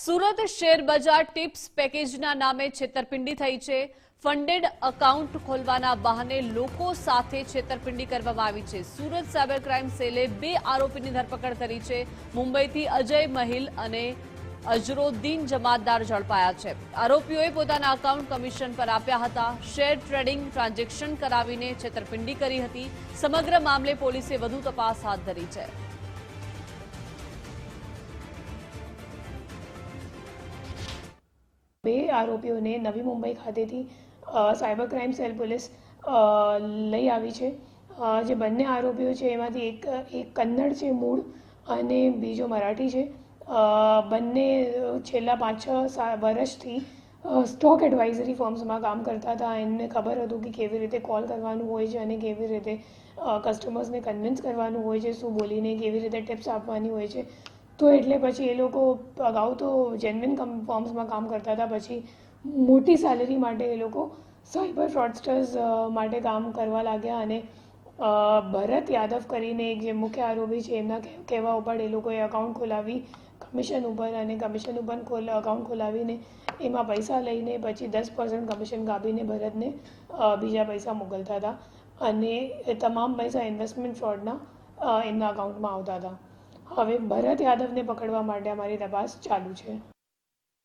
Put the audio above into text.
Surat share બજાર tips પેકેજના નામે છેતરપિંડી થઈ છે. ફંડેડ એકાઉન્ટ ખોલવાના બહાને લોકો સાથે છેતરપિંડી કરવામાં આવી છે. સુરત સાયબર ક્રાઇમ સેલે બે આરોપીની ધરપકડ કરી છે. મુંબઈથી અજય મહિલ અને અજરોદ્દીન જમાતદાર ઝડપાયા છે. આરોપીઓએ પોતાના એકાઉન્ટ કમિશન પર આપ્યા હતા. શેર ટ્રેડિંગ ટ્રાન્ઝેક્શન કરાવીને છેતરપિંડી કરી હતી. સમગ્ર મામલે પોલીસે વધુ તપાસ હાથ ધરી છે. બે આરોપીઓને નવી મુંબઈ ખાતેથી સાયબર ક્રાઇમ સેલ પોલીસ લઈ આવી છે. જે બંને આરોપીઓ છે, એમાંથી એક એક કન્નડ છે મૂળ અને બીજો મરાઠી છે. બંને છેલ્લા પાંચ છ વર્ષથી સ્ટોક એડવાઇઝરી ફોર્મ્સમાં કામ કરતા હતા. એમને ખબર હતું કે કેવી રીતે કોલ કરવાનું હોય છે અને કેવી રીતે કસ્ટમર્સને કન્વિન્સ કરવાનું હોય છે, શું બોલીને કેવી રીતે ટિપ્સ આપવાની હોય છે. તો એટલે પછી એ લોકો અગાઉ તો જેન્યુઇન કમ ફોર્મ્સમાં કામ કરતા હતા, પછી મોટી સેલરી માટે એ લોકો સાયબર ફ્રોડસ્ટર્સ માટે કામ કરવા લાગ્યા અને ભરત યાદવ કરીને એક જે મુખ્ય આરોપી છે, એમના કહેવા ઉપર એ લોકોએ અકાઉન્ટ ખોલાવી કમિશન ઉપર અને કમિશન ઉપર ખોલ અકાઉન્ટ ખોલાવીને એમાં પૈસા લઈને પછી દસ પર્સન્ટ કમિશન કાપીને ભરતને બીજા પૈસા મોકલતા હતા. અને તમામ પૈસા ઇન્વેસ્ટમેન્ટ ફ્રોડના એમના અકાઉન્ટમાં આવતા હતા. હવે ભરત યાદવને પકડવા માટે અમારી તપાસ ચાલુ છે.